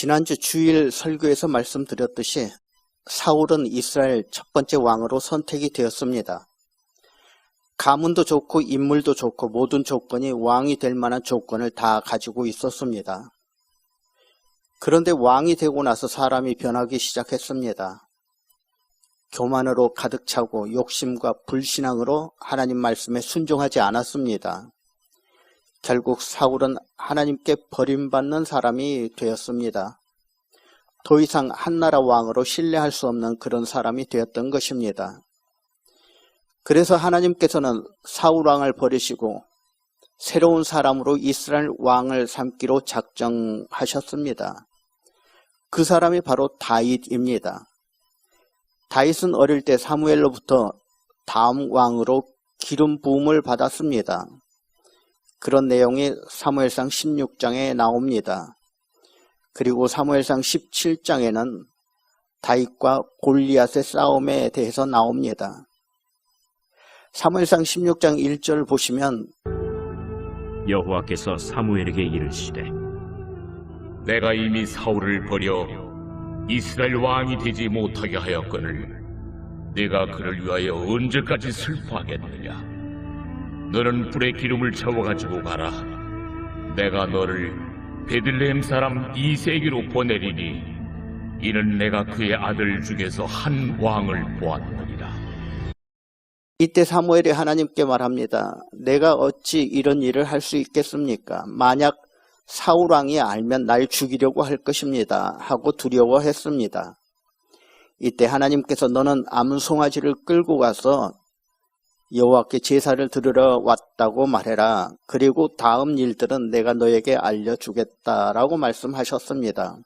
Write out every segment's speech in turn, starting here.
지난주 주일 설교에서 말씀드렸듯이 사울은 이스라엘 첫 번째 왕으로 선택이 되었습니다. 가문도 좋고 인물도 좋고 모든 조건이 왕이 될 만한 조건을 다 가지고 있었습니다. 그런데 왕이 되고 나서 사람이 변하기 시작했습니다. 교만으로 가득 차고 욕심과 불신앙으로 하나님 말씀에 순종하지 않았습니다. 결국 사울은 하나님께 버림받는 사람이 되었습니다. 더 이상 한나라 왕으로 신뢰할 수 없는 그런 사람이 되었던 것입니다. 그래서 하나님께서는 사울 왕을 버리시고 새로운 사람으로 이스라엘 왕을 삼기로 작정하셨습니다. 그 사람이 바로 다윗입니다. 다윗은 어릴 때 사무엘로부터 다음 왕으로 기름 부음을 받았습니다. 그런 내용이 사무엘상 16장에 나옵니다. 그리고 사무엘상 17장에는 다윗과 골리앗의 싸움에 대해서 나옵니다. 사무엘상 16장 1절 보시면 여호와께서 사무엘에게 이르시되 내가 이미 사울을 버려 이스라엘 왕이 되지 못하게 하였거늘 내가 그를 위하여 언제까지 슬퍼하겠느냐 너는 불에 기름을 채워가지고 가라 내가 너를 베들레헴 사람 이세기로 보내리니 이는 내가 그의 아들 중에서 한 왕을 보았느니라 이때 사무엘이 하나님께 말합니다. 내가 어찌 이런 일을 할 수 있겠습니까? 만약 사울 왕이 알면 날 죽이려고 할 것입니다. 하고 두려워했습니다. 이때 하나님께서 너는 암송아지를 끌고 가서 여호와께 제사를 드리러 왔다고 말해라. 그리고 다음 일들은 내가 너에게 알려주겠다라고 말씀하셨습니다.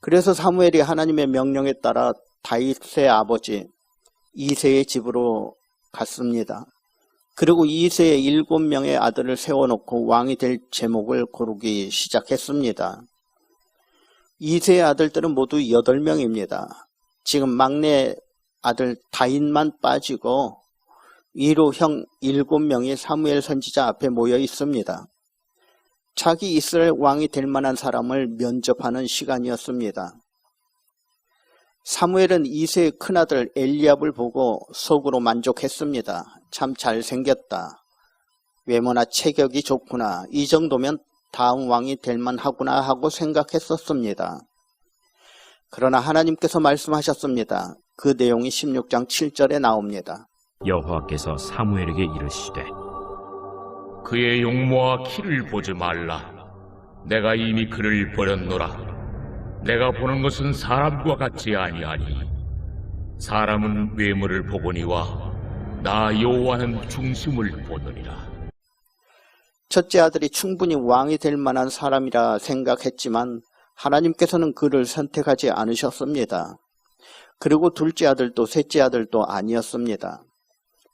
그래서 사무엘이 하나님의 명령에 따라 다윗의 아버지 이세의 집으로 갔습니다. 그리고 이세의 일곱 명의 아들을 세워놓고 왕이 될 제목을 고르기 시작했습니다. 이세의 아들들은 모두 여덟 명입니다. 지금 막내 아들 다인만 빠지고 위로 형 일곱 명이 사무엘 선지자 앞에 모여 있습니다. 자기 이스라엘 왕이 될 만한 사람을 면접하는 시간이었습니다. 사무엘은 이세의 큰아들 엘리압을 보고 속으로 만족했습니다. 참 잘생겼다. 외모나 체격이 좋구나. 이 정도면 다음 왕이 될 만하구나 하고 생각했었습니다. 그러나 하나님께서 말씀하셨습니다. 그 내용이 16장 7절에 나옵니다. 여호와께서 사무엘에게 이르시되 그의 용모와 키를 보지 말라 내가 이미 그를 버렸노라 내가 보는 것은 사람과 같지 아니하니 사람은 외모를 보거니와 나 여호와는 중심을 보느니라 첫째 아들이 충분히 왕이 될 만한 사람이라 생각했지만 하나님께서는 그를 선택하지 않으셨습니다. 그리고 둘째 아들도 셋째 아들도 아니었습니다.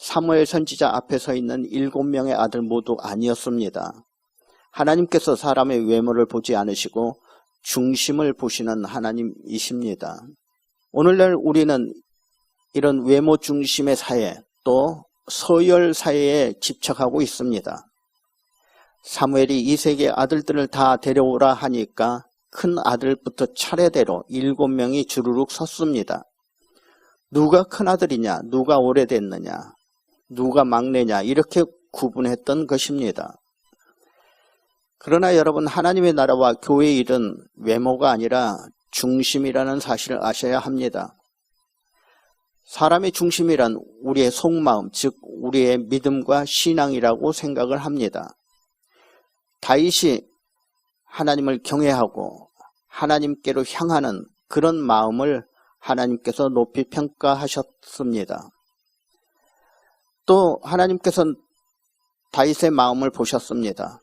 사무엘 선지자 앞에 서 있는 일곱 명의 아들 모두 아니었습니다. 하나님께서 사람의 외모를 보지 않으시고 중심을 보시는 하나님이십니다. 오늘날 우리는 이런 외모 중심의 사회 또 서열 사회에 집착하고 있습니다. 사무엘이 이세계 아들들을 다 데려오라 하니까 큰 아들부터 차례대로 일곱 명이 주르륵 섰습니다. 누가 큰 아들이냐, 누가 오래됐느냐, 누가 막내냐 이렇게 구분했던 것입니다. 그러나 여러분 하나님의 나라와 교회의 일은 외모가 아니라 중심이라는 사실을 아셔야 합니다. 사람의 중심이란 우리의 속마음, 즉 우리의 믿음과 신앙이라고 생각을 합니다. 다윗이 하나님을 경외하고 하나님께로 향하는 그런 마음을 하나님께서 높이 평가하셨습니다. 또 하나님께서는 다윗의 마음을 보셨습니다.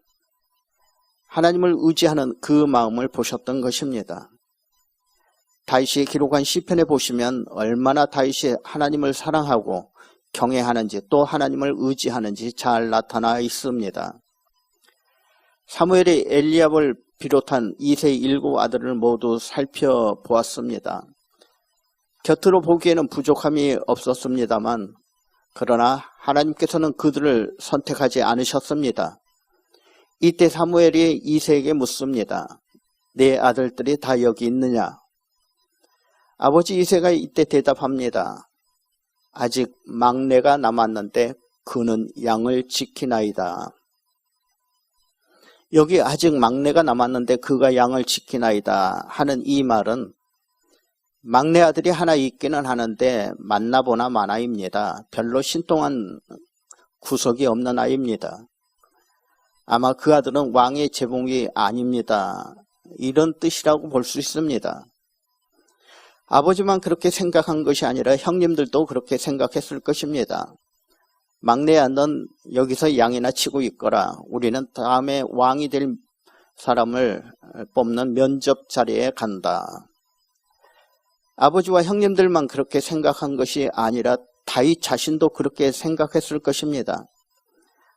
하나님을 의지하는 그 마음을 보셨던 것입니다. 다윗이 기록한 시편에 보시면 얼마나 다윗이 하나님을 사랑하고 경외하는지 또 하나님을 의지하는지 잘 나타나 있습니다. 사무엘이 엘리압을 비롯한 이세 일곱 아들을 모두 살펴보았습니다. 곁으로 보기에는 부족함이 없었습니다만 그러나 하나님께서는 그들을 선택하지 않으셨습니다. 이때 사무엘이 이세에게 묻습니다. 내 아들들이 다 여기 있느냐? 아버지 이세가 이때 대답합니다. 아직 막내가 남았는데 그는 양을 지키나이다. 여기 아직 막내가 남았는데 그가 양을 지키나이다 하는 이 말은 막내 아들이 하나 있기는 하는데 만나보나 마나입니다. 별로 신통한 구석이 없는 아이입니다. 아마 그 아들은 왕의 제목이 아닙니다. 이런 뜻이라고 볼 수 있습니다. 아버지만 그렇게 생각한 것이 아니라 형님들도 그렇게 생각했을 것입니다. 막내야, 넌 여기서 양이나 치고 있거라. 우리는 다음에 왕이 될 사람을 뽑는 면접 자리에 간다. 아버지와 형님들만 그렇게 생각한 것이 아니라 다윗 자신도 그렇게 생각했을 것입니다.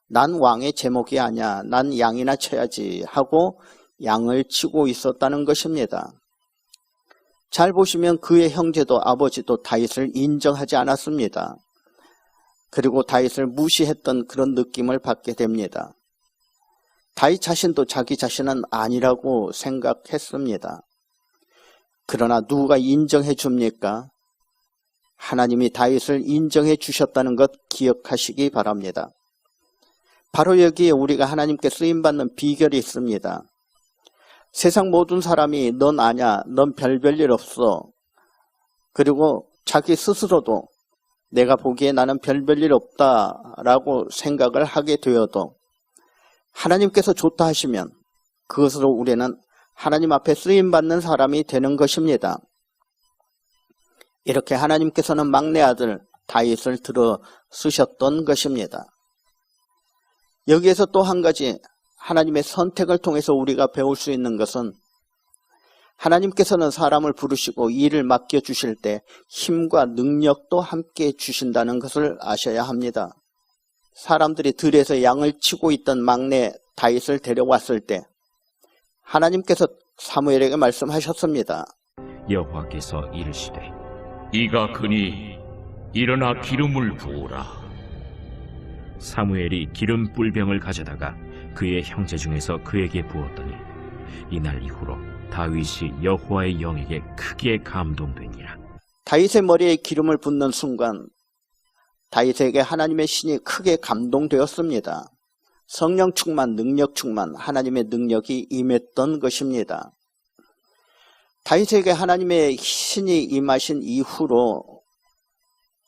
난 왕의 제목이 아니야. 난 양이나 쳐야지 하고 양을 치고 있었다는 것입니다. 잘 보시면 그의 형제도 아버지도 다윗을 인정하지 않았습니다. 그리고 다윗을 무시했던 그런 느낌을 받게 됩니다. 다윗 자신도 자기 자신은 아니라고 생각했습니다. 그러나 누가 인정해 줍니까? 하나님이 다윗을 인정해 주셨다는 것 기억하시기 바랍니다. 바로 여기에 우리가 하나님께 쓰임받는 비결이 있습니다. 세상 모든 사람이 넌 아냐, 넌 별별 일 없어. 그리고 자기 스스로도 내가 보기에 나는 별별 일 없다라고 생각을 하게 되어도 하나님께서 좋다 하시면 그것으로 우리는 하나님 앞에 쓰임받는 사람이 되는 것입니다. 이렇게 하나님께서는 막내 아들 다윗을 들어 쓰셨던 것입니다. 여기에서 또 한 가지 하나님의 선택을 통해서 우리가 배울 수 있는 것은 하나님께서는 사람을 부르시고 일을 맡겨 주실 때 힘과 능력도 함께 주신다는 것을 아셔야 합니다. 사람들이 들에서 양을 치고 있던 막내 다윗을 데려왔을 때 하나님께서 사무엘에게 말씀하셨습니다. 여호와께서 이르시되 이가 그니 일어나 기름을 부으라. 사무엘이 기름 뿔병을 가져다가 그의 형제 중에서 그에게 부었더니 이날 이후로 다윗이 여호와의 영에게 크게 감동되니라. 다윗의 머리에 기름을 붓는 순간 다윗에게 하나님의 신이 크게 감동되었습니다. 성령 충만, 능력 충만, 하나님의 능력이 임했던 것입니다. 다윗에게 하나님의 신이 임하신 이후로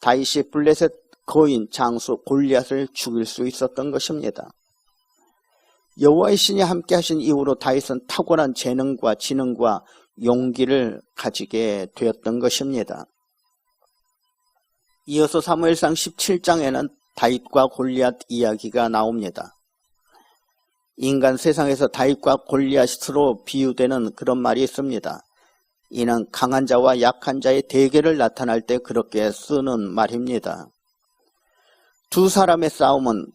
다윗이 블레셋 거인 장수 골리앗을 죽일 수 있었던 것입니다. 여호와의 신이 함께 하신 이후로 다윗은 탁월한 재능과 지능과 용기를 가지게 되었던 것입니다. 이어서 사무엘상 17장에는 다윗과 골리앗 이야기가 나옵니다. 인간 세상에서 다윗과 골리앗으로 비유되는 그런 말이 있습니다. 이는 강한 자와 약한 자의 대결을 나타날 때 그렇게 쓰는 말입니다. 두 사람의 싸움은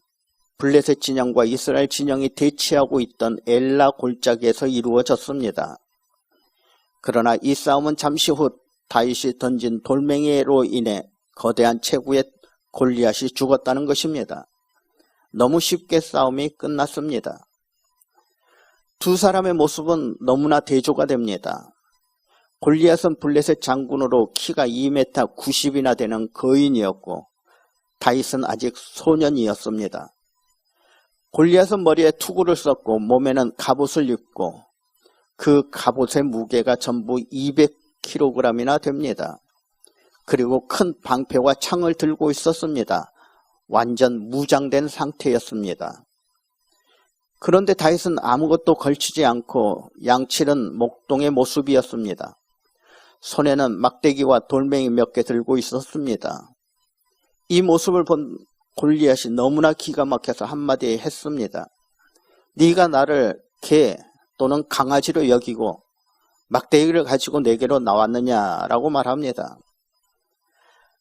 블레셋 진영과 이스라엘 진영이 대치하고 있던 엘라 골짜기에서 이루어졌습니다. 그러나 이 싸움은 잠시 후 다윗이 던진 돌멩이로 인해 거대한 체구의 골리앗이 죽었다는 것입니다. 너무 쉽게 싸움이 끝났습니다. 두 사람의 모습은 너무나 대조가 됩니다. 골리앗은 블레셋 장군으로 키가 2m 90이나 되는 거인이었고 다윗은 아직 소년이었습니다. 골리앗은 머리에 투구를 썼고 몸에는 갑옷을 입고 그 갑옷의 무게가 전부 200kg이나 됩니다. 그리고 큰 방패와 창을 들고 있었습니다. 완전 무장된 상태였습니다. 그런데 다윗은 아무것도 걸치지 않고 양치는 목동의 모습이었습니다. 손에는 막대기와 돌멩이 몇 개 들고 있었습니다. 이 모습을 본 골리앗이 너무나 기가 막혀서 한마디 했습니다. 네가 나를 개 또는 강아지로 여기고 막대기를 가지고 내게로 나왔느냐라고 말합니다.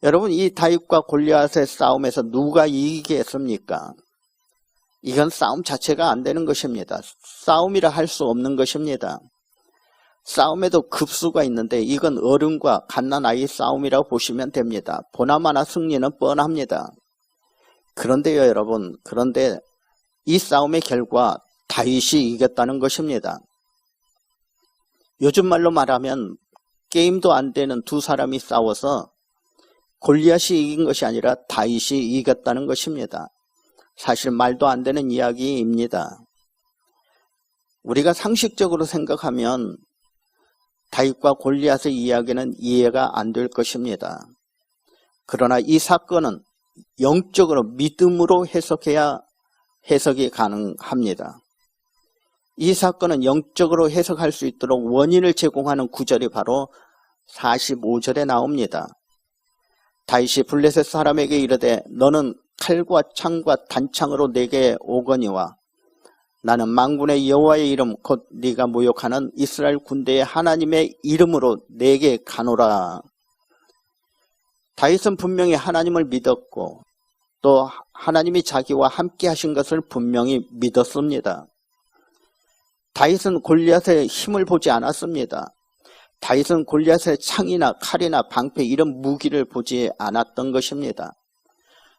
여러분 이 다윗과 골리앗의 싸움에서 누가 이기겠습니까? 이건 싸움 자체가 안 되는 것입니다. 싸움이라 할 수 없는 것입니다. 싸움에도 급수가 있는데 이건 어른과 갓난아이 싸움이라고 보시면 됩니다. 보나마나 승리는 뻔합니다. 그런데요 여러분 그런데 이 싸움의 결과 다윗이 이겼다는 것입니다. 요즘 말로 말하면 게임도 안 되는 두 사람이 싸워서 골리앗이 이긴 것이 아니라 다윗이 이겼다는 것입니다. 사실 말도 안 되는 이야기입니다. 우리가 상식적으로 생각하면 다윗과 골리앗의 이야기는 이해가 안 될 것입니다. 그러나 이 사건은 영적으로 믿음으로 해석해야 해석이 가능합니다. 이 사건은 영적으로 해석할 수 있도록 원인을 제공하는 구절이 바로 45절에 나옵니다. 다윗이 블레셋 사람에게 이르되 너는 칼과 창과 단창으로 내게 오거니와 나는 망군의 여호와의 이름 곧 네가 모욕하는 이스라엘 군대의 하나님의 이름으로 내게 가노라. 다윗은 분명히 하나님을 믿었고 또 하나님이 자기와 함께 하신 것을 분명히 믿었습니다. 다윗은 골리앗의 힘을 보지 않았습니다. 다윗은 골리앗의 창이나 칼이나 방패 이런 무기를 보지 않았던 것입니다.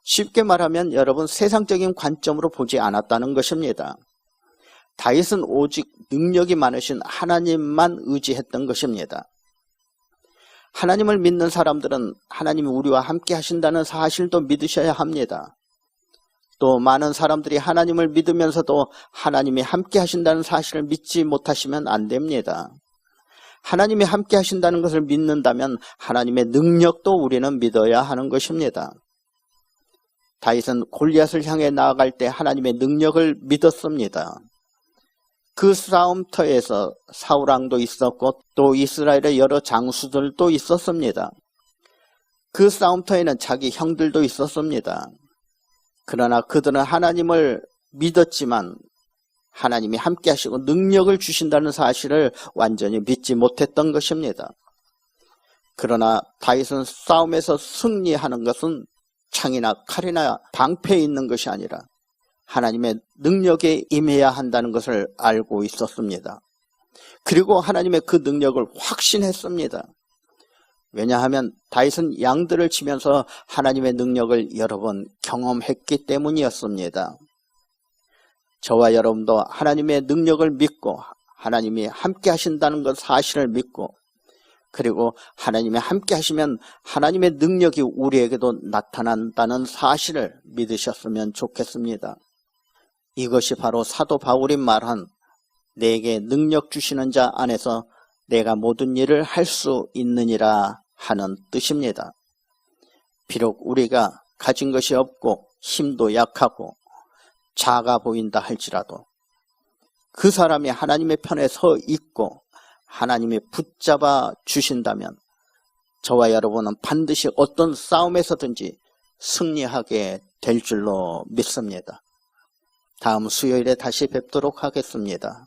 쉽게 말하면 여러분 세상적인 관점으로 보지 않았다는 것입니다. 다윗은 오직 능력이 많으신 하나님만 의지했던 것입니다. 하나님을 믿는 사람들은 하나님이 우리와 함께 하신다는 사실도 믿으셔야 합니다. 또 많은 사람들이 하나님을 믿으면서도 하나님이 함께 하신다는 사실을 믿지 못하시면 안 됩니다. 하나님이 함께 하신다는 것을 믿는다면 하나님의 능력도 우리는 믿어야 하는 것입니다. 다윗은 골리앗을 향해 나아갈 때 하나님의 능력을 믿었습니다. 그 싸움터에서 사우랑도 있었고 또 이스라엘의 여러 장수들도 있었습니다. 그 싸움터에는 자기 형들도 있었습니다. 그러나 그들은 하나님을 믿었지만 하나님이 함께 하시고 능력을 주신다는 사실을 완전히 믿지 못했던 것입니다. 그러나 다윗은 싸움에서 승리하는 것은 창이나 칼이나 방패에 있는 것이 아니라 하나님의 능력에 임해야 한다는 것을 알고 있었습니다. 그리고 하나님의 그 능력을 확신했습니다. 왜냐하면 다윗은 양들을 치면서 하나님의 능력을 여러 번 경험했기 때문이었습니다. 저와 여러분도 하나님의 능력을 믿고 하나님이 함께 하신다는 것 사실을 믿고 그리고 하나님이 함께 하시면 하나님의 능력이 우리에게도 나타난다는 사실을 믿으셨으면 좋겠습니다. 이것이 바로 사도 바울이 말한 내게 능력 주시는 자 안에서 내가 모든 일을 할 수 있느니라 하는 뜻입니다. 비록 우리가 가진 것이 없고 힘도 약하고 작아 보인다 할지라도 그 사람이 하나님의 편에 서 있고 하나님이 붙잡아 주신다면 저와 여러분은 반드시 어떤 싸움에서든지 승리하게 될 줄로 믿습니다. 다음 수요일에 다시 뵙도록 하겠습니다.